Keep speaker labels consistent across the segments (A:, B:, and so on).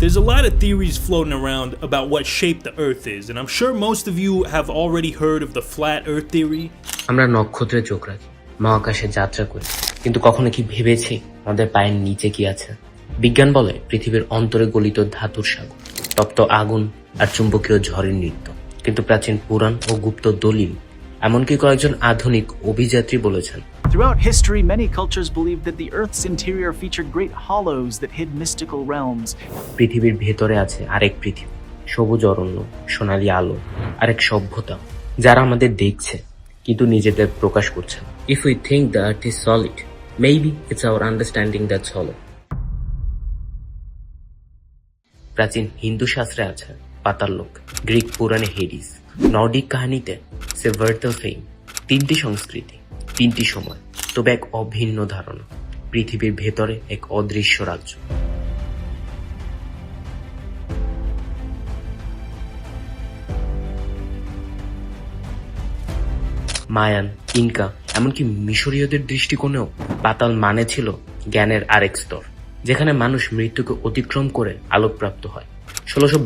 A: There's a lot of theories floating around about what shape the Earth is, and I'm sure most of you have already heard of the flat Earth theory.
B: আমরা নক্ষত্রে চোখ রাখি মহাকাশে যাত্রা করি কিন্তু কখনো কি ভেবেছি আমাদের পায়ের নিচে কি আছে বিজ্ঞান বলে পৃথিবীর অন্তরে গলিত ধাতুর সাগর তপ্ত আগুন আর চুম্বকীয় ঝড়ের নৃত্য কিন্তু প্রাচীন পুরাণ ও গুপ্ত দলিল এমনকি কয়েকজন আধুনিক অভিযাত্রী বলেছেন।
C: Throughout history, many cultures believed that the Earth's interior featured great hollows that hid mystical realms.
B: পৃথিবীর ভেতরে আছে আরেক পৃথিবী সবুজ অরণ্য সোনালী আলো আরেক সভ্যতা যারা আমাদের দেখছে কিন্তু নিজেদের প্রকাশ করছে if we think the earth is solid maybe it's our understanding that solid প্রাচীন হিন্দু শাস্ত্রে আছে পাতাল লোক গ্রিক পুরাণে হেডিস নর্ডিক কাহিনীতে সেভার্তফেইম তিনটি সংস্কৃতি, তিনটি সময়, তবে এক অভিন্ন ধারণা, পৃথিবীর ভেতরে এক অদৃশ্য রাজ্য। মায়ান, ইনকা, এমনকি মিশরীয়দের দৃষ্টিকোণেও পাতাল মানে ছিল জ্ঞানের আরেক স্তর, যেখানে মানুষ মৃত্যুকে অতিক্রম করে আলোকপ্রাপ্ত হয়। ষোলোশো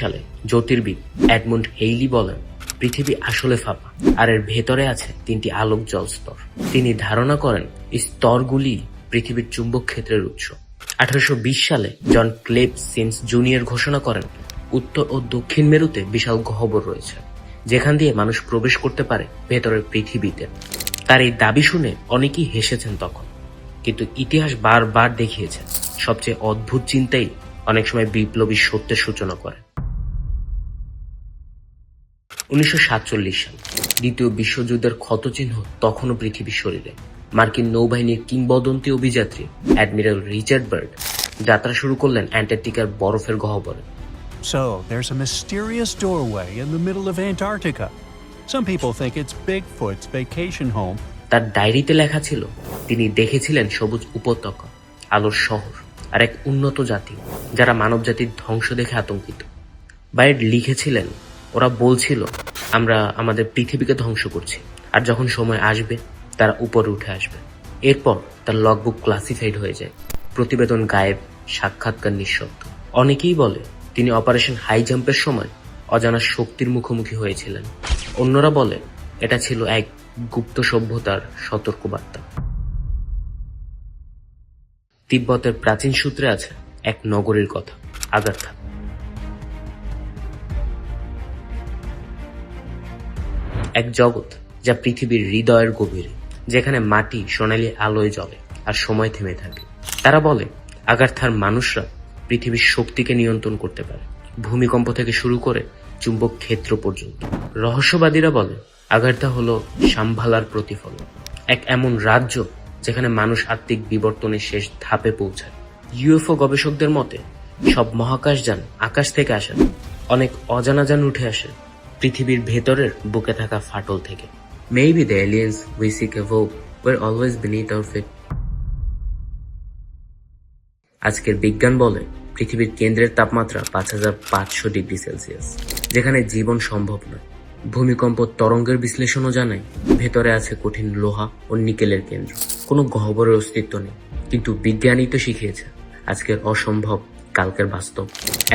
B: সালে জ্যোতির্বিদ এডমন্ড হেইলি বলেন, পৃথিবী আসলে ফাঁপা, আর এর ভেতরে আছে তিনটি আলোক জল স্তর। তিনি ধারণা করেন স্তরগুলি পৃথিবীর চুম্বক ক্ষেত্রের উৎস। আঠারোশো বিশ সালে জন ক্লেব সিমস জুনিয়র ঘোষণা করেন, উত্তর ও দক্ষিণ মেরুতে বিশাল গহ্বর রয়েছে, যেখান দিয়ে মানুষ প্রবেশ করতে পারে ভেতরের পৃথিবীতে। তার এই দাবি শুনে অনেকেই হেসেছেন তখন। কিন্তু ইতিহাস বারবার দেখিয়েছে, সবচেয়ে অদ্ভুত চিন্তাই অনেক সময় বিপ্লবী সত্যের সূচনা করে উনিশশো সাতচল্লিশ সাল দ্বিতীয় বিশ্বযুদ্ধের ক্ষতচিহ্ন তখনও পৃথিবীর শরীরে মার্কিন নৌবাহিনীর কিংবদন্তি অভিযাত্রী অ্যাডমিরাল রিচার্ড বার্ড যাত্রা শুরু করলেন অ্যান্টার্কটিকার বরফের গহ্বরে
D: So, there's a mysterious doorway in the middle of Antarctica. Some people think it's Bigfoot's vacation home.
B: তার ডায়েরিতে লেখা ছিল তিনি দেখেছিলেন সবুজ উপত্যকা আলোর শহর আর এক উন্নত জাতি, যারা মানব জাতির ধ্বংস দেখে আতঙ্কিত। বাইড লিখেছিলেন, ওরা বলছিল, আমরা আমাদের পৃথিবীকে ধ্বংস করছি। আর যখন সময় আসবে, তারা উপরে উঠে আসবে। এরপর তার লগবুক ক্লাসিফাইড হয়ে যায়। প্রতিবেদন গায়েব, সাক্ষাৎকার নিঃশব্দ। অনেকেই বলে, তিনি অপারেশন হাই জাম্পের সময় অজানা শক্তির মুখোমুখি হয়েছিলেন। অন্যরা বলে, এটা ছিল এক গুপ্ত সভ্যতার সতর্কবার্তা। তিব্বতের প্রাচীন সূত্রে আছে এক নগরীর কথা। আগাথা। এক জগৎ যা পৃথিবীর হৃদয়ের গভীরে, যেখানে মাটি, সোনালী আলোয় জ্বলে আর সময় থেমে থাকে। তারা বলে আগার্থার মানুষরা পৃথিবীর শক্তিকে নিয়ন্ত্রণ করতে পারে। ভূমিকম্প থেকে শুরু করে চুম্বক ক্ষেত্র পর্যন্ত। রহস্যবাদীরা বলে আগার্থা হলো সাম্ভালার প্রতিফলন। এক এমন রাজ্য যেখানে মানুষ আত্মিক বিবর্তনের শেষ ধাপে পৌঁছায়। ইউএফও গবেষকদের মতে, সব মহাকাশযান আকাশ থেকে আসে। অনেক অজানা যান উঠে আসে পৃথিবীর ভেতরের বুকে থাকা ফাটল থেকে। Maybe the aliens we seek above are always beneath our feet আজকের বিজ্ঞান বলে পৃথিবীর কেন্দ্রের তাপমাত্রা পাঁচ হাজার পাঁচশো ডিগ্রি সেলসিয়াস, যেখানে জীবন সম্ভব নয়। ভূমিকম্প তরঙ্গের বিশ্লেষণও জানায়, ভেতরে আছে কঠিন লোহা ও নিকেলের কেন্দ্র। কোনো গহ্বরের অস্তিত্ব নেই, কিন্তু বিজ্ঞানী তো শিখিয়েছে, আজকের অসম্ভব, কালকের বাস্তব।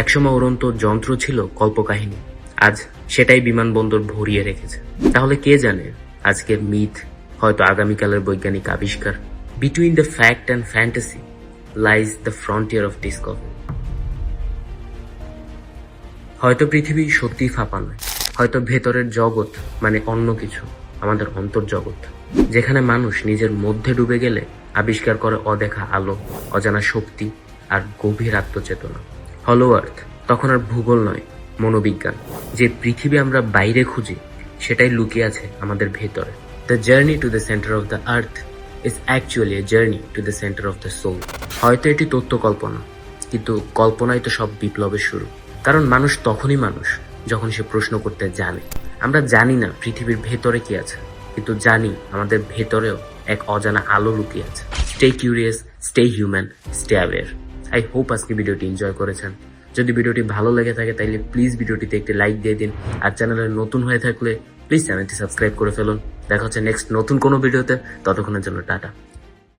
B: একসময় উড়ন্ত যন্ত্র ছিল কল্পকাহিনী, আজ সেটাই বিমানবন্দর ভরিয়ে রেখেছে। তাহলে কে জানে আজকের মিথ, হয়তো আগামীকালের বৈজ্ঞানিক আবিষ্কার। Between the fact and fantasy lies the frontier of discovery হয়তো পৃথিবী সত্যি ফাঁপা নয়। হয়তো ভেতরের জগৎ মানে অন্য কিছু, আমাদের অন্তর্জগৎ, যেখানে মানুষ নিজের মধ্যে ডুবে গেলে আবিষ্কার করে অদেখা আলো, অজানা শক্তি আর গভীর আত্মচেতনা। হলো আর্থ তখন আর ভূগোল নয়, মনোবিজ্ঞান। যে পৃথিবী আমরা বাইরে খুঁজি, সেটাই লুকিয়ে আছে আমাদের ভেতরে। The journey to the centre of the earth is actually a journey to the centre of the soul হয়তো এটি তথ্য কল্পনা কিন্তু কল্পনাই তো সব বিপ্লবের শুরু। কারণ মানুষ তখনই মানুষ যখন সে প্রশ্ন করতে জানে। আমরা জানি না পৃথিবীর ভেতরে কি আছে, কিন্তু জানি আমাদের ভেতরেও এক অজানা আলো লুকিয়ে আছে। Stay curious stay human stay aware I hope আজকে ভিডিওটি এনজয় করেছেন। যদি ভিডিওটি ভালো লেগে থাকে তাহলে প্লিজ ভিডিওটিতে একটি লাইক দিয়ে দিন। আর চ্যানেলে নতুন হয়ে থাকলে প্লিজ চ্যানেলটি সাবস্ক্রাইব করে ফেলুন। দেখা হচ্ছে নেক্সট নতুন কোনো ভিডিওতে। ততক্ষণের জন্য টাটা।